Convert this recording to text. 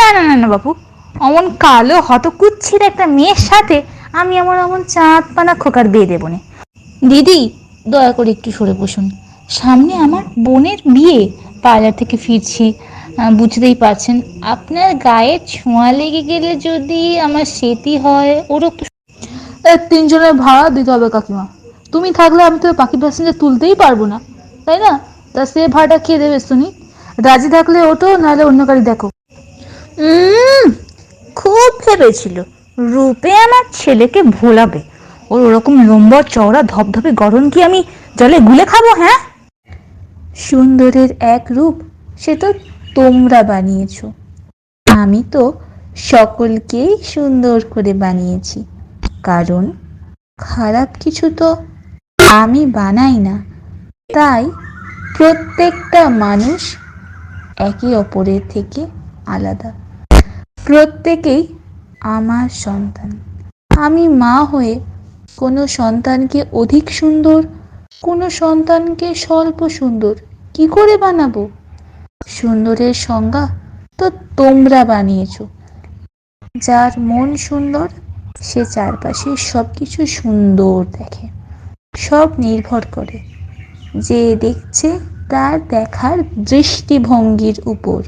না না না না বাবু অমন কালো হতকুচ্ছির একটা মেয়ের সাথে আমি আমার অমন চাঁদ পানা খোকার বিয়ে দেবো না। দিদি, দয়া করে একটু সরে বসুন। সামনে আমার বোনের বিয়ে। পার্লার থেকে ফিরছি। বুঝতেই পারছেন, আপনার গায়ে ছোঁয়া লেগে গেলে যদি আমার সেটি হয় ওর একটু তিনজনের ভাড়া দিতে হবে কাকিমা। তুমি থাকলে আমি তো বাকি প্যাসেঞ্জার তুলতেই পারব না। তাই না? তা সে ভাড়াটা খেয়ে দেবে শুনি? রাজি থাকলে ওটো নাহলে অন্য গাড়ি দেখো। খুব ভেবেছিল রূপে আমার ছেলেকে ভোলাবে। ওর ওরকম লম্বা চওড়া ধপধপে গরম কি আমি জলে গুলে খাব হ্যাঁ? সুন্দরের এক রূপ, সে তো তোমরা বানিয়েছ। আমি তো সকলকেই সুন্দর করে বানিয়েছি। কারণ খারাপ কিছু তো আমি বানাই না। তাই প্রত্যেকটা মানুষ একে অপরের থেকে আলাদা। প্রত্যেকেই আমার সন্তান। আমি মা হয়ে কোনো সন্তানকে অধিক সুন্দর, কোনো সন্তানকে স্বল্প সুন্দর কি করে বানাবো? সুন্দরের সংজ্ঞা তো তোমরা বানিয়েছ। যার মন সুন্দর, সে চারপাশে সব কিছু সুন্দর দেখে, সব নির্ভর করে। যে দেখছে তার দেখার দৃষ্টিভঙ্গির উপর।